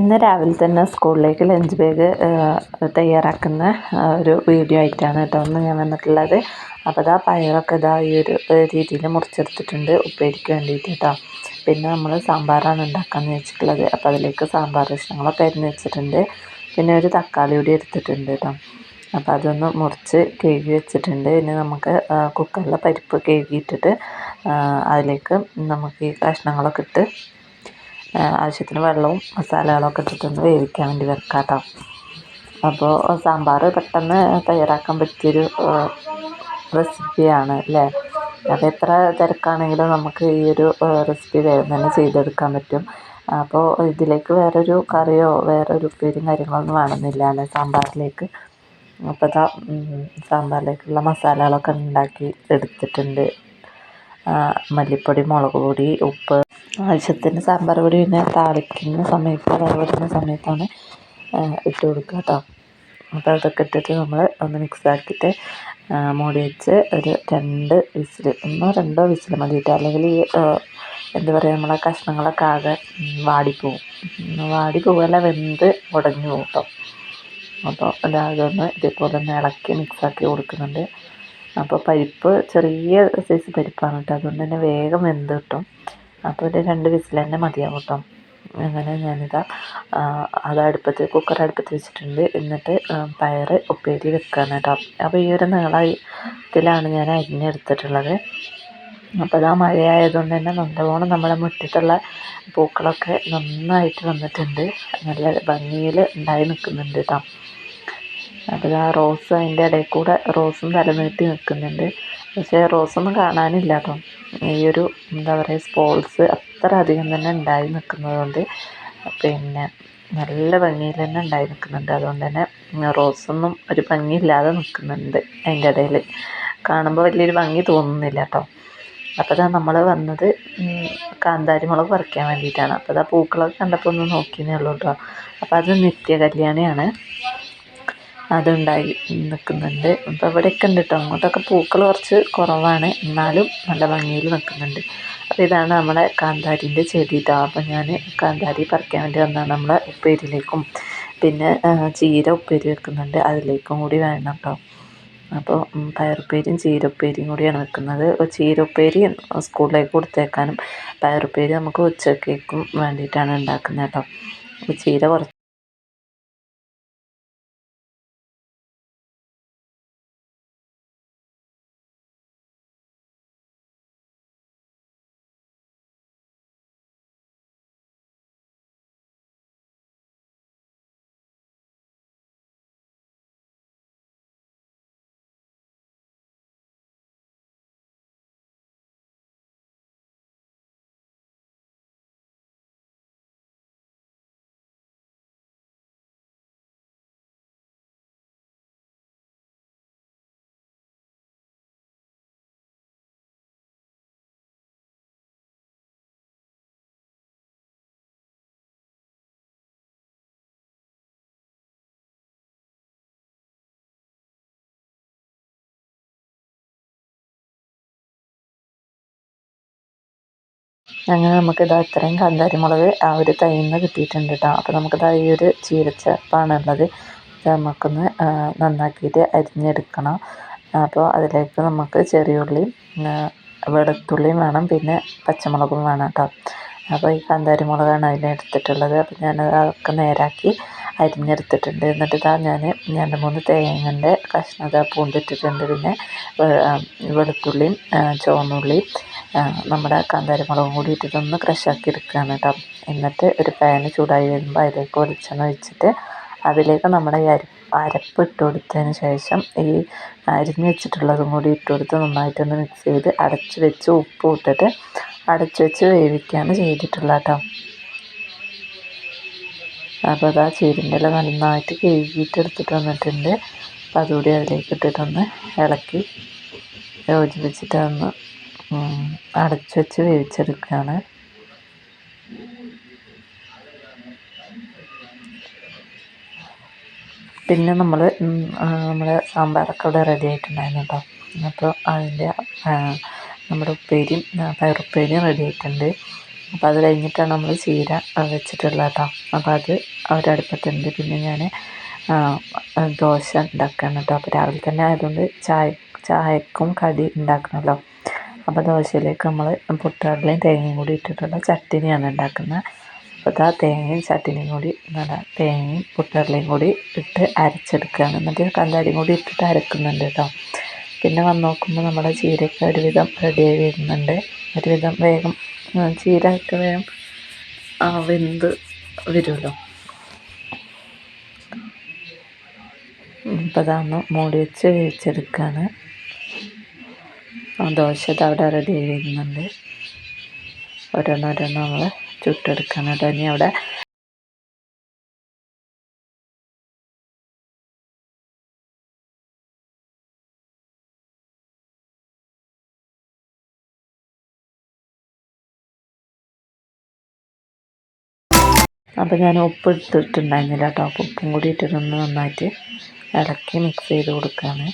ഇന്ന് രാവിലെ തന്നെ സ്കൂളിലേക്ക് ലഞ്ച് ബാഗ് തയ്യാറാക്കുന്ന ഒരു വീഡിയോ ആയിട്ടാണ് കേട്ടോ ഒന്ന് ഞാൻ വന്നിട്ടുള്ളത്. അപ്പോൾ ഇതാ പയറൊക്കെ ഇതാ ഈ ഒരു രീതിയിൽ മുറിച്ചെടുത്തിട്ടുണ്ട് ഉപ്പേരിക്ക് വേണ്ടിയിട്ട് കേട്ടോ. പിന്നെ നമ്മൾ സാമ്പാറാണ് ഉണ്ടാക്കാമെന്ന് വെച്ചിട്ടുള്ളത്. അപ്പോൾ അതിലേക്ക് സാമ്പാർ കഷ്ണങ്ങളൊക്കെ അരിഞ്ഞ് വെച്ചിട്ടുണ്ട്. പിന്നെ ഒരു തക്കാളി കൂടി എടുത്തിട്ടുണ്ട് കേട്ടോ. അപ്പോൾ അതൊന്ന് മുറിച്ച് കഴുകി വെച്ചിട്ടുണ്ട്. പിന്നെ നമുക്ക് കുക്കറിലെ പരിപ്പ് കഴുകിയിട്ടിട്ട് അതിലേക്ക് നമുക്ക് ഈ കഷ്ണങ്ങളൊക്കെ ഇട്ട് ആവശ്യത്തിന് വെള്ളവും മസാലകളൊക്കെ ഇട്ടിട്ടൊന്ന് വേവിക്കാൻ വേണ്ടി വെക്കാം കേട്ടോ അപ്പോൾ സാമ്പാർ പെട്ടെന്ന് തയ്യാറാക്കാൻ പറ്റിയൊരു റെസിപ്പിയാണ് അല്ലേ? അത് എത്ര തിരക്കാണെങ്കിലും നമുക്ക് ഈ ഒരു റെസിപ്പി വേഗം തന്നെ ചെയ്തെടുക്കാൻ പറ്റും. അപ്പോൾ ഇതിലേക്ക് വേറൊരു കറിയോ വേറൊരു ഉപ്പേരിയും കാര്യങ്ങളൊന്നും വേണമെന്നില്ല അല്ലേ സാമ്പാറിലേക്ക്? അപ്പോൾ സാമ്പാറിലേക്കുള്ള മസാലകളൊക്കെ ഉണ്ടാക്കി എടുത്തിട്ടുണ്ട്. മല്ലിപ്പൊടി മുളക് പൊടി ഉപ്പ്. ആവശ്യത്തിന് സാമ്പാർ പൊടി പിന്നെ താളിക്കുന്ന സമയത്ത് വറവിടുന്ന സമയത്താണ് ഇട്ട് കൊടുക്കുക കേട്ടോ അപ്പോൾ അതൊക്കെ ഇട്ടിട്ട് നമ്മൾ ഒന്ന് മിക്സ് ആക്കിയിട്ട് മൂടി വെച്ച് ഒരു രണ്ട് വിസിൽ ഒന്നോ രണ്ടോ വിസിൽ മതിയിട്ട് അല്ലെങ്കിൽ ഈ എന്താ പറയുക നമ്മളെ കഷ്ണങ്ങളൊക്കെ ആകെ വാടിപ്പോവും വാടി പോകല്ല വെന്ത് ഉടഞ്ഞു പോകും കേട്ടോ അപ്പോൾ അതൊന്ന് ഇതേപോലെ ഒന്ന് ഇളക്കി മിക്സാക്കി കൊടുക്കുന്നുണ്ട്. അപ്പോൾ പരിപ്പ് ചെറിയ സൈസ് പരിപ്പാണ് കേട്ടോ അതുകൊണ്ട് തന്നെ വേഗം വെന്ത് കിട്ടും. അപ്പോൾ ഒരു രണ്ട് വിസിൽ തന്നെ മതിയാവും കേട്ടോ അങ്ങനെ ഞാനിതാ അത് അടുപ്പത്ത് കുക്കർ അടുപ്പത്ത് വെച്ചിട്ടുണ്ട്. എന്നിട്ട് പയർ ഉപ്പേരി വെക്കുകയാണ് കേട്ടോ അപ്പോൾ ഈ ഒരു നീളത്തിലാണ് ഞാൻ അരിഞ്ഞെടുത്തിട്ടുള്ളത്. അപ്പോൾ അതാ മഴയായതുകൊണ്ട് തന്നെ നല്ലവണ്ണം നമ്മുടെ മുറ്റത്തുള്ള പൂക്കളൊക്കെ നന്നായിട്ട് വന്നിട്ടുണ്ട്. നല്ല ഭംഗിയിൽ ഉണ്ടായി നിൽക്കുന്നുണ്ട് കേട്ടോ അപ്പോൾ ആ റോസ് അതിന്റെ ഇടയിൽ കൂടെ റോസും തലനീട്ടി നിൽക്കുന്നുണ്ട്. പക്ഷേ റോസൊന്നും കാണാനില്ല കേട്ടോ ഈ ഒരു എന്താ പറയുക സ്പോൾസ് അത്ര അധികം തന്നെ ഉണ്ടായി നിൽക്കുന്നതുകൊണ്ട് പിന്നെ നല്ല ഭംഗിയിൽ തന്നെ ഉണ്ടായി നിൽക്കുന്നുണ്ട്. അതുകൊണ്ട് തന്നെ റോസൊന്നും ഒരു ഭംഗിയില്ലാതെ നിൽക്കുന്നുണ്ട് അതിന്റെ ഇടയിൽ. കാണുമ്പോൾ വലിയൊരു ഭംഗി തോന്നുന്നില്ല കേട്ടോ. അപ്പോൾ ഇതാ നമ്മൾ വന്നത് കാന്താരി മുളക് പറിക്കാൻ വേണ്ടിയിട്ടാണ്. അപ്പോൾ ഇതാ പൂക്കളൊക്കെ കണ്ടപ്പോൾ ഒന്ന് നോക്കിയെന്നേ ഉള്ളൂ കേട്ടോ. അപ്പോൾ അത് നിത്യ കല്യാണിയാണ്. അതുണ്ടായി നിൽക്കുന്നുണ്ട്. അപ്പോൾ ഇവിടെയൊക്കെ ഉണ്ട് കേട്ടോ. അങ്ങോട്ടൊക്കെ പൂക്കൾ കുറച്ച് കുറവാണ്. എന്നാലും നല്ല ഭംഗിയിൽ നിൽക്കുന്നുണ്ട്. അപ്പോൾ ഇതാണ് നമ്മുടെ കാന്താരിന്റെ ചെടി കേട്ടോ. അപ്പോൾ ഞാൻ കാന്താരി പറിക്കാൻ വേണ്ടി വന്നതാണ് നമ്മളെ ഉപ്പേരിയിലേക്കും. പിന്നെ ചീര ഉപ്പേരി വെക്കുന്നുണ്ട്. അതിലേക്കും കൂടി വേണം കേട്ടോ. അപ്പോൾ പയറുപ്പേരിയും ചീരപ്പേരിയും കൂടിയാണ് വെക്കുന്നത്. ചീരപ്പേരി സ്കൂളിലേക്ക് കൊടുത്തേക്കാനും പയറുപ്പേരി നമുക്ക് ഉച്ചക്കേക്കും വേണ്ടിയിട്ടാണ് ഉണ്ടാക്കുന്നത് കേട്ടോ. ചീര കുറച്ച് അങ്ങനെ നമുക്ക് ഇതാ ഇത്രയും കാന്താരി മുളക് ആ ഒരു തൈയിൽ നിന്ന് കിട്ടിയിട്ടുണ്ട് കേട്ടോ അപ്പോൾ നമുക്കിതാ ഈ ഒരു ചീരച്ചപ്പാണുള്ളത് നമുക്കൊന്ന് നന്നാക്കിയിട്ട് അരിഞ്ഞെടുക്കണം. അപ്പോൾ അതിലേക്ക് നമുക്ക് ചെറിയുള്ളിയും വെളുത്തുള്ളിയും വേണം. പിന്നെ പച്ചമുളകും വേണം കേട്ടോ അപ്പോൾ ഈ കാന്താരി മുളകാണ് അതിലെടുത്തിട്ടുള്ളത് അപ്പോൾ ഞാനത് അതൊക്കെ നേരാക്കി അരിഞ്ഞെടുത്തിട്ടുണ്ട്. എന്നിട്ട് ഇതാ ഞാൻ രണ്ട് മൂന്ന് തേങ്ങന്റെ കഷ്ണം ഇതാ പൂണ്ടിട്ടിട്ടുണ്ട്. പിന്നെ വെളുത്തുള്ളിയും ചുവന്നുള്ളിയും നമ്മുടെ കാന്താരി മുളകും കൂടി ഇട്ടിട്ടൊന്ന് ക്രഷാക്കി എടുക്കുകയാണ് കേട്ടോ. എന്നിട്ട് ഒരു പാന് ചൂടായി വരുമ്പോൾ അതിലേക്ക് വെളിച്ചെണ്ണ ഒഴിച്ചിട്ട് അതിലേക്ക് നമ്മുടെ ഈ അരി അരപ്പ് ഇട്ട് കൊടുത്തതിന് ശേഷം ഈ അരിഞ്ഞ് വെച്ചിട്ടുള്ളതും കൂടി ഇട്ട് കൊടുത്ത് നന്നായിട്ടൊന്ന് മിക്സ് ചെയ്ത് അടച്ച് വെച്ച് ഉപ്പ് ഇട്ടിട്ട് അടച്ച് വെച്ച് വേവിക്കുകയാണ് ചെയ്തിട്ടുള്ളത് കേട്ടോ. അപ്പോൾ അതാ ചീരിന്റെ ഇല നന്നായിട്ട് കഴുകിയിട്ട് എടുത്തിട്ട് വന്നിട്ടുണ്ട്. അപ്പോൾ അതുകൂടി അതിലേക്ക് ഇട്ടിട്ടൊന്ന് ഇളക്കി യോജിപ്പിച്ചിട്ട് ഒന്ന് അടച്ചു വെച്ച് വേവിച്ചെടുക്കുകയാണ്. പിന്നെ നമ്മൾ നമ്മുടെ സാമ്പാറൊക്കെ ഇവിടെ റെഡി ആയിട്ടുണ്ടായിരുന്നു കേട്ടോ അപ്പോൾ അതിന്റെ നമ്മുടെ ഉപ്പേരിയും പയറുപ്പേരിയും റെഡി ആയിട്ടുണ്ട്. അപ്പോൾ അത് കഴിഞ്ഞിട്ടാണ് നമ്മൾ ചീര വെച്ചിട്ടുള്ളത് കേട്ടോ അപ്പോൾ അത് ഒരടുപ്പത്തുണ്ട് പിന്നെ ഞാൻ ദോശ ഉണ്ടാക്കുകയാണ് കേട്ടോ അപ്പോൾ രാവിലെ തന്നെ ആയതുകൊണ്ട് ചായ ചായക്കും കടി ഉണ്ടാക്കണമല്ലോ അപ്പോൾ ദോശയിലേക്ക് നമ്മൾ പുട്ടുകടലയും തേങ്ങയും കൂടി ഇട്ടിട്ടുള്ള ചട്ടിനിയാണ് ഉണ്ടാക്കുന്നത്. അപ്പോൾ ആ തേങ്ങയും ചട്ടിനിയും കൂടി നല്ല തേങ്ങയും പുട്ടുകടലയും കൂടി ഇട്ട് അരച്ചെടുക്കുകയാണ്. എന്നിട്ട് കല്ലാരിയും കൂടി ഇട്ടിട്ട് അരക്കുന്നുണ്ട് കേട്ടോ. പിന്നെ വന്ന് നോക്കുമ്പോൾ നമ്മുടെ ചീരയൊക്കെ ഒരുവിധം റെഡിയായി വരുന്നുണ്ട്. ഒരുവിധം വേഗം ചീര ഒക്കെ വേഗം വെന്ത് വരുമല്ലോ. ഇപ്പോൾ അതാണ് മൂടി വെച്ച് വേവിച്ചെടുക്കുകയാണ്. ദോശ അവിടെ റെഡി ചെയ്യുന്നുണ്ട് ഓരോന്നോരോന്ന് നമ്മൾ ചുട്ടെടുക്കണം കേട്ടോ ഇനി അവിടെ അപ്പോൾ ഞാൻ ഉപ്പ് എടുത്തിട്ടുണ്ടായിരുന്നില്ല കേട്ടോ. അപ്പോൾ ഉപ്പും കൂടി ഇട്ടിട്ടൊന്ന് നന്നായിട്ട് ഇളക്കി മിക്സ് ചെയ്ത് കൊടുക്കുകയാണ്